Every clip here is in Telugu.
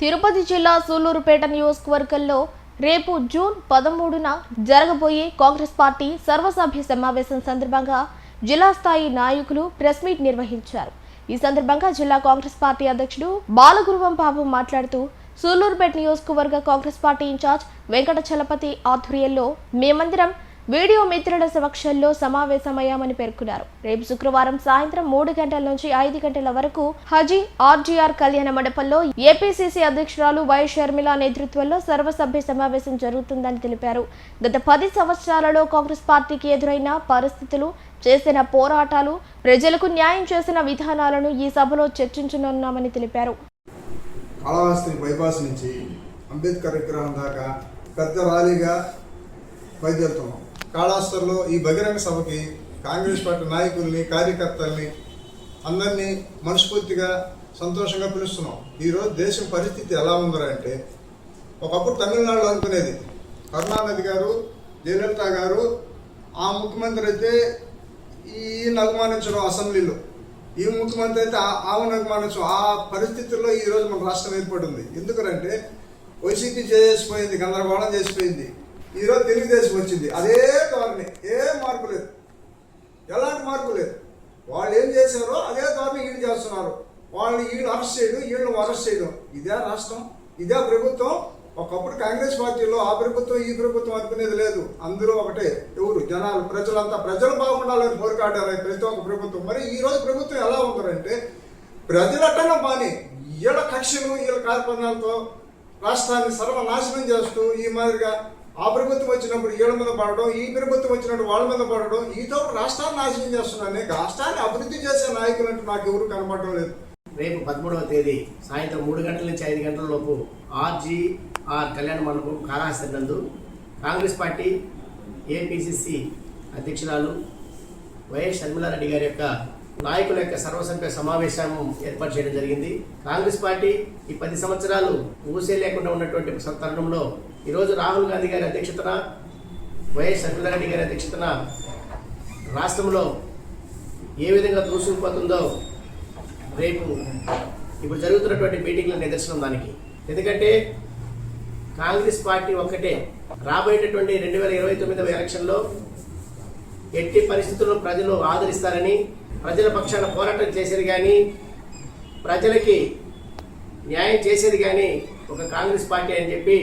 తిరుపతి జిల్లా సూలూరుపేట నియోజకవర్గంలో రేపు జూన్ పదమూడున జరగబోయే కాంగ్రెస్ పార్టీ సర్వసభ్య సమావేశం సందర్భంగా జిల్లా స్థాయి నాయకులు ప్రెస్ మీట్ నిర్వహించారు. ఈ సందర్భంగా జిల్లా కాంగ్రెస్ పార్టీ అధ్యక్షుడు బాలగురువం బాబు మాట్లాడుతూ సూలూరుపేట నియోజకవర్గ కాంగ్రెస్ పార్టీ ఇన్ఛార్జ్ వెంకట చలపతి ఆధ్వర్యంలో మేమందరం వీడియో మిత్రుల సమక్షంలో సమావేశమయ్యామని పేర్కొన్నారు. రేపు శుక్రవారం సాయంత్రం మూడు గంటల నుంచి ఐదు గంటల వరకు హజీ ఆర్జీఆర్ కళ్యాణ మండపంలో ఏపీసీసీ అధ్యక్షురాలు వై షర్మిల నేతృత్వంలో సర్వసభ్య సమావేశం జరుగుతుందని తెలిపారు. గత పది సంవత్సరాలలో కాంగ్రెస్ పార్టీకి ఎదురైన పరిస్థితులు చేసిన పోరాటాలు ప్రజలకు న్యాయం చేసిన విధానాలను ఈ సభలో చర్చించనున్నామని తెలిపారు. కాళహస్తి బైపాస్ నుంచి అంబేద్కర్ విగ్రహం దాకా పెద్ద ర్యాలీగా బయలుదేరుతున్నాం. కాళహస్తిలో ఈ బహిరంగ సభకి కాంగ్రెస్ పార్టీ నాయకుల్ని కార్యకర్తల్ని అందరినీ మనస్ఫూర్తిగా సంతోషంగా పిలుస్తున్నాం. ఈరోజు దేశం పరిస్థితి ఎలా ఉందంటే ఒకప్పుడు తమిళనాడులో అనుకునేది కరుణానిధి గారు జయలలిత గారు ఆ ముఖ్యమంత్రి అయితే ఈయన అభిమానించడం అసెంబ్లీలో ఈ ముఖ్యమంత్రి అయితే ఆ- ఆమెను అభిమానించడం ఆ పరిస్థితుల్లో ఈ రోజు మన రాష్ట్రం ఏర్పడింది. ఎందుకంటే వైసీపీ చేసిపోయింది గందరగోళం చేసిపోయింది. ఈ రోజు తెలుగుదేశం వచ్చింది. అదే ధోరణి ఏం మార్పు లేదు. ఎలాంటి మార్పు లేదు. వాళ్ళు ఏం చేశారో అదే ధోరణి వీళ్ళు చేస్తున్నారు. వాళ్ళని వీళ్ళు అరెస్ట్ చేయడం వీళ్ళని అరెస్ట్ చేయడం. ఇదే రాష్ట్రం ఇదే ప్రభుత్వం. ఒకప్పుడు కాంగ్రెస్ పార్టీలో ఆ ప్రభుత్వం ఈ ప్రభుత్వం అనుకునేది లేదు. అందరూ ఒకటే. ఎవరు? జనాలు ప్రజలంతా. ప్రజలు బాగుండాలని కోరికాడారు ప్రతి ఒక్క ప్రభుత్వం. మరి ఈ రోజు ప్రభుత్వం ఎలా ఉందంటే ప్రజలట్టన బాని వీళ్ళ కక్షలు వీళ్ళ కార్పణ్యాలతో రాష్ట్రాన్ని సర్వనాశనం చేస్తూ ఈ మాదిరిగా ఆ ప్రభుత్వం వచ్చినప్పుడు వీళ్ళ మీద పడడం ఈ ప్రభుత్వం వచ్చినప్పుడు వాళ్ళ మీద పడడం ఈతో రాష్ట్రాన్ని నాశనం చేస్తున్నాను రాష్ట్రాన్ని అభివృద్ధి చేసే నాయకులు అంటే నాకు ఎవరు కనపడడం లేదు. రేపు పదమూడవ తేదీ సాయంత్రం మూడు గంటల నుంచి ఐదు గంటల లోపు ఆర్జీఆర్ కళ్యాణ మండపం కాళహస్తి నందు కాంగ్రెస్ పార్టీ ఏపీసీసీ అధ్యక్షురాలు వైఎస్ షర్మిలారెడ్డి గారి యొక్క నాయకుల యొక్క సర్వసభ్య సమావేశం ఏర్పాటు చేయడం జరిగింది. కాంగ్రెస్ పార్టీ ఈ పది సంవత్సరాలు ఊసే లేకుండా ఉన్నటువంటి తరుణంలో ఈరోజు రాహుల్ గాంధీ గారి అధ్యక్షతన వైఎస్ షర్మిలారెడ్డి గారి అధ్యక్షతన రాష్ట్రంలో ఏ విధంగా దూసుకుపోతుందో రేపు ఇప్పుడు జరుగుతున్నటువంటి మీటింగ్ల నిదర్శనం దానికి. ఎందుకంటే కాంగ్రెస్ పార్టీ ఒక్కటే రాబోయేటటువంటి రెండు వేల ఇరవై తొమ్మిదవ ఎలక్షన్లో ఎట్టి పరిస్థితుల్లో ప్రజలు ఆదరిస్తారని ప్రజల పక్షాన పోరాటం చేసేది కానీ ప్రజలకి న్యాయం చేసేది కానీ ఒక కాంగ్రెస్ పార్టీ అని చెప్పి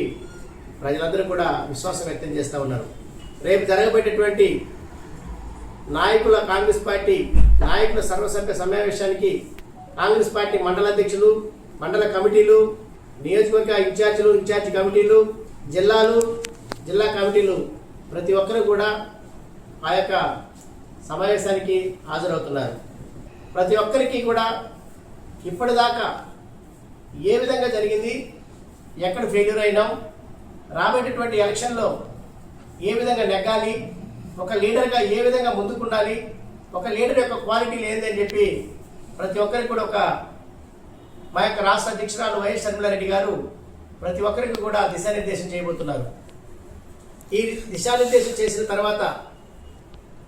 ప్రజలందరూ కూడా విశ్వాసం వ్యక్తం చేస్తూ ఉన్నారు. రేపు జరగబెట్టేటువంటి నాయకుల కాంగ్రెస్ పార్టీ నాయకుల సర్వసభ్య సమావేశానికి కాంగ్రెస్ పార్టీ మండల అధ్యక్షులు మండల కమిటీలు నియోజకవర్గ ఇన్ఛార్జీలు ఇన్ఛార్జి కమిటీలు జిల్లాలు జిల్లా కమిటీలు ప్రతి ఒక్కరు కూడా ఆ యొక్క సమావేశానికి హాజరవుతున్నారు. ప్రతి ఒక్కరికి కూడా ఇప్పటిదాకా ఏ విధంగా జరిగింది ఎక్కడ ఫెయిల్యూర్ అయినాం రాబోయేటటువంటి ఎలక్షన్లో ఏ విధంగా నెగ్గాలి ఒక లీడర్గా ఏ విధంగా ముందుకుండాలి ఒక లీడర్ యొక్క క్వాలిటీ లేదని చెప్పి ప్రతి ఒక్కరికి కూడా ఒక మా యొక్క రాష్ట్ర అధ్యక్షురాలు వైఎస్ షర్మిలారెడ్డి గారు ప్రతి ఒక్కరికి కూడా దిశానిర్దేశం చేయబోతున్నారు. ఈ దిశానిర్దేశం చేసిన తర్వాత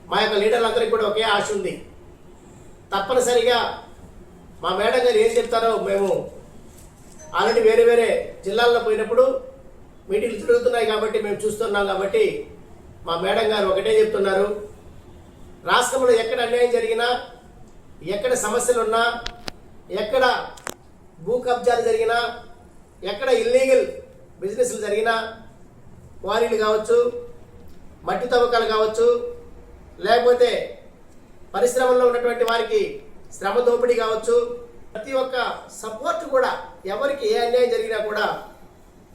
మా యొక్క లీడర్లందరికీ కూడా ఒకే ఆశ ఉంది. తప్పనిసరిగా మా మేడం గారు ఏం చెప్తారో మేము ఆల్రెడీ వేరే వేరే జిల్లాల్లో పోయినప్పుడు మీటింగ్లు జరుగుతున్నాయి కాబట్టి మేము చూస్తున్నాం కాబట్టి మా మేడం గారు ఒకటే చెప్తున్నారు. రాష్ట్రంలో ఎక్కడ అన్యాయం జరిగినా ఎక్కడ సమస్యలు ఉన్నా ఎక్కడ భూ కబ్జాలు జరిగినా ఎక్కడ ఇల్లీగల్ బిజినెస్లు జరిగినా క్వారీలు కావచ్చు మట్టి తవ్వకాలు కావచ్చు లేకపోతే పరిశ్రమల్లో ఉన్నటువంటి వారికి శ్రమ దోపిడీ కావచ్చు. ప్రతి ఒక్క సపోర్ట్ కూడా ఎవరికి ఏ అన్యాయం జరిగినా కూడా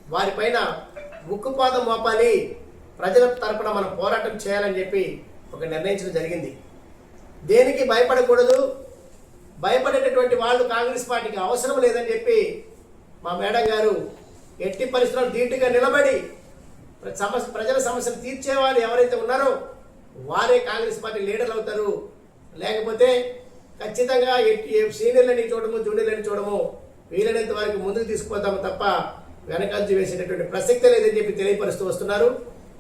వారిపైన ముక్కుపాదం మోపాలి. ప్రజల తరపున మనం పోరాటం చేయాలని చెప్పి ఒక నిర్ణయించడం జరిగింది. దేనికి భయపడకూడదు. భయపడేటటువంటి వాళ్ళు కాంగ్రెస్ పార్టీకి అవసరం లేదని చెప్పి మా మేడం గారు ఎట్టి పరిస్థితుల్లో ధీటుగా నిలబడి ప్ర- సమస్య ప్రజల సమస్యలు తీర్చేవారు ఎవరైతే ఉన్నారో వారే కాంగ్రెస్ పార్టీ లీడర్లు అవుతారు. లేకపోతే ఖచ్చితంగా సీనియర్లని చూడము జూనియర్లని చూడము వీలైనంత వరకు ముందుకు తీసుకుపోతాము తప్ప వెనకంజు వేసేటటువంటి ప్రసక్తి లేదని చెప్పి తెలియపరుస్తూ వస్తున్నారు.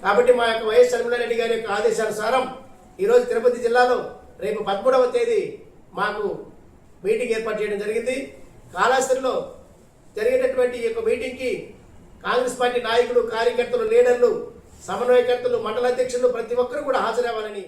కాబట్టి మా యొక్క వైఎస్ షర్మిలారెడ్డి గారి యొక్క ఆదేశానుసారం ఈరోజు తిరుపతి జిల్లాలో రేపు పదమూడవ తేదీ మాకు మీటింగ్ ఏర్పాటు చేయడం జరిగింది. కాళాస్త్రిలో జరిగేటటువంటి ఈ యొక్క మీటింగ్కి కాంగ్రెస్ పార్టీ నాయకులు కార్యకర్తలు లీడర్లు సమన్వయకర్తలు మండల అధ్యక్షులు ప్రతి ఒక్కరు కూడా హాజరవ్వాలని